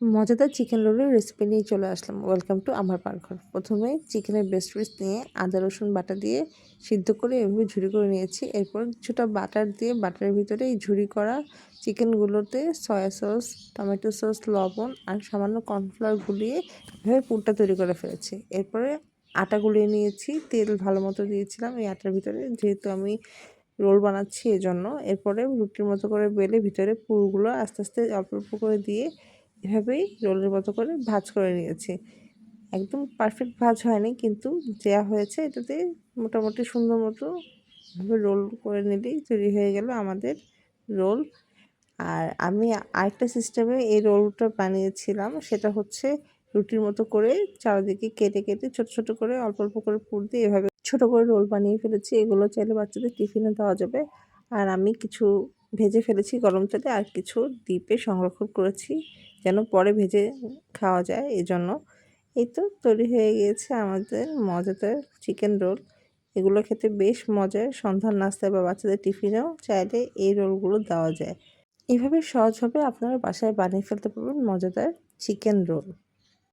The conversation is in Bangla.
মজাদার চিকেন রোলের রেসিপি নিয়ে চলে আসলাম। ওয়েলকাম টু আমার পাকঘর। প্রথমে চিকেনের বেস্ট পিস নিয়ে আদা, রসুন, বাটা দিয়ে সিদ্ধ করে এভাবে ঝুরি করে নিয়েছি। এরপর কিছুটা বাটার দিয়ে বাটারের ভিতরে এই ঝুরি করা চিকেনগুলোতে সয়া সস টমেটো সস লবণ আর সামান্য কর্নফ্লাওয়ার গুলিয়ে এভাবে পুরটা তৈরি করে ফেলেছি। এরপরে আটা গুলিয়ে নিয়েছি। তেল ভালো মতো দিয়েছিলাম এই আটার ভিতরে। যেহেতু আমি রোল বানাচ্ছি এজন্য। এরপরে রুটির মতো করে বেলে ভিতরে পুরগুলো আস্তে আস্তে অল্প অল্প করে দিয়ে এভাবেই রোলের মতো করে ভাজ করে নিয়েছি। একদম পারফেক্ট ভাজ হয়নি, কিন্তু দেওয়া হয়েছে এটাতে মোটামুটি সুন্দর মতো রোল করে নিলেই তৈরি হয়ে গেল আমাদের রোল আর আমি আরেকটা সিস্টেমে এই রোলটা বানিয়েছিলাম, সেটা হচ্ছে রুটির মতো করে চারিদিকে কেটে কেটে ছোট ছোট করে অল্প অল্প করে পুর দিয়ে এভাবে ছোট করে রোল বানিয়ে ফেলেছি। এগুলো চাইলে বাচ্চাদের টিফিনে দেওয়া যাবে। আর আমি কিছু ভেজে ফেলেছি গরম তেলে, আর কিছু দ্বীপে সংরক্ষণ করেছি। যেন পরে ভেজে খাওয়া যায় এই জন্য এই তো তৈরি হয়ে গিয়েছে আমাদের মজাদার চিকেন রোল এগুলো খেতে বেশ মজার। সন্ধ্যার নাস্তায় বা বাচ্চাদের টিফিনেও চাইলে এই রোলগুলো দেওয়া যায়। এভাবে সহজভাবে আপনারা বাসায় বানিয়ে ফেলতে পারবেন মজাদার চিকেন রোল